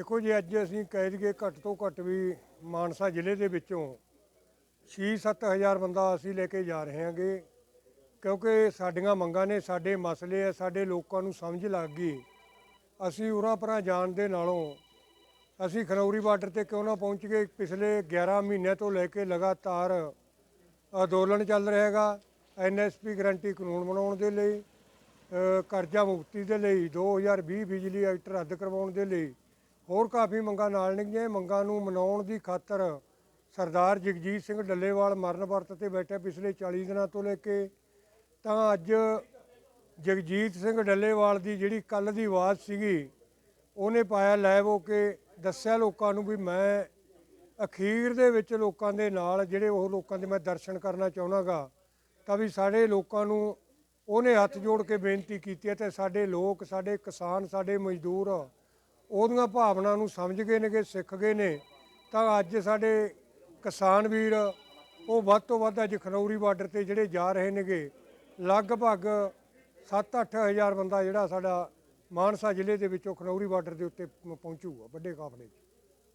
ਦੇਖੋ ਜੀ, ਅੱਜ ਅਸੀਂ ਕਹਿ ਦਈਏ ਘੱਟ ਤੋਂ ਘੱਟ ਵੀ ਮਾਨਸਾ ਜ਼ਿਲ੍ਹੇ ਦੇ ਵਿੱਚੋਂ 6-7000 ਬੰਦਾ ਅਸੀਂ ਲੈ ਕੇ ਜਾ ਰਹੇ ਹਾਂਗੇ। ਕਿਉਂਕਿ ਸਾਡੀਆਂ ਮੰਗਾਂ ਨੇ, ਸਾਡੇ ਮਸਲੇ ਆ, ਸਾਡੇ ਲੋਕਾਂ ਨੂੰ ਸਮਝ ਲੱਗ ਗਈ। ਅਸੀਂ ਉਰਾਂ ਪਰਾਂ ਜਾਣ ਦੇ ਨਾਲੋਂ ਅਸੀਂ ਖਨੌਰੀ ਬਾਰਡਰ ਤੇ ਕਿਉਂ ਨਾ ਪਹੁੰਚ ਗਏ? ਪਿਛਲੇ 11 ਮਹੀਨਿਆਂ ਤੋਂ ਲੈ ਕੇ ਲਗਾਤਾਰ ਅੰਦੋਲਨ ਚੱਲ ਰਿਹਾ ਹੈਗਾ ਐਨਐਸਪੀ ਗਰੰਟੀ ਕਾਨੂੰਨ ਬਣਾਉਣ ਦੇ ਲਈ ਕਰਜ਼ਾ ਮੁਕਤੀ ਦੇ ਲਈ 2020 ਬਿਜਲੀ ਐਕਟ ਰੱਦ ਕਰਵਾਉਣ ਦੇ ਲਈ। ਹੋਰ ਕਾਫੀ ਮੰਗਾਂ ਨਾਲ ਨਿਕਲੀਆਂ। ਇਹ ਮੰਗਾਂ ਨੂੰ ਮਨਾਉਣ ਦੀ ਖਾਤਰ ਸਰਦਾਰ ਜਗਜੀਤ ਸਿੰਘ ਡੱਲੇਵਾਲ ਮਰਨ ਵਰਤ ਤੇ ਬੈਠੇ ਪਿਛਲੇ 40 ਦਿਨਾਂ ਤੋਂ ਲੈ ਕੇ। ਤਾਂ ਅੱਜ ਜਗਜੀਤ ਸਿੰਘ ਡੱਲੇਵਾਲ ਦੀ ਜਿਹੜੀ ਕੱਲ ਦੀ ਆਵਾਜ਼ ਸੀਗੀ, ਉਹਨੇ ਪਾਇਆ ਲੈਵ ਹੋ ਕੇ ਦੱਸਿਆ ਲੋਕਾਂ ਨੂੰ ਵੀ ਮੈਂ ਅਖੀਰ ਦੇ ਵਿੱਚ ਲੋਕਾਂ ਦੇ ਨਾਲ ਜਿਹੜੇ ਉਹ ਲੋਕਾਂ ਦੇ ਮੈਂ ਦਰਸ਼ਨ ਕਰਨਾ ਚਾਹੁੰਦਾਗਾ ਤਾਂ ਵੀ ਸਾਡੇ ਲੋਕਾਂ ਨੂੰ ਉਹਨੇ ਹੱਥ ਜੋੜ ਕੇ ਬੇਨਤੀ ਕੀਤੀ ਹੈ ਤੇ ਸਾਡੇ ਲੋਕ, ਸਾਡੇ ਕਿਸਾਨ, ਸਾਡੇ ਮਜ਼ਦੂਰ ਉਹਦੀਆਂ ਭਾਵਨਾ ਨੂੰ ਸਮਝ ਗਏ ਨੇਗੇ ਸਿੱਖ ਗਏ ਨੇ, ਤਾਂ ਅੱਜ ਸਾਡੇ ਕਿਸਾਨ ਵੀਰ ਉਹ ਵੱਧ ਤੋਂ ਵੱਧ ਅੱਜ ਖਨੌਰੀ ਬਾਰਡਰ ਤੇ ਜਿਹੜੇ ਜਾ ਰਹੇ ਨੇਗੇ, ਲਗਭਗ 7-8 ਹਜ਼ਾਰ ਬੰਦਾ ਜਿਹੜਾ ਸਾਡਾ ਮਾਨਸਾ ਜ਼ਿਲ੍ਹੇ ਦੇ ਵਿੱਚੋਂ ਖਨੌਰੀ ਬਾਰਡਰ ਦੇ ਉੱਤੇ ਪਹੁੰਚੂਗਾ, ਵੱਡੇ ਕਾਫਲੇ 'ਚ।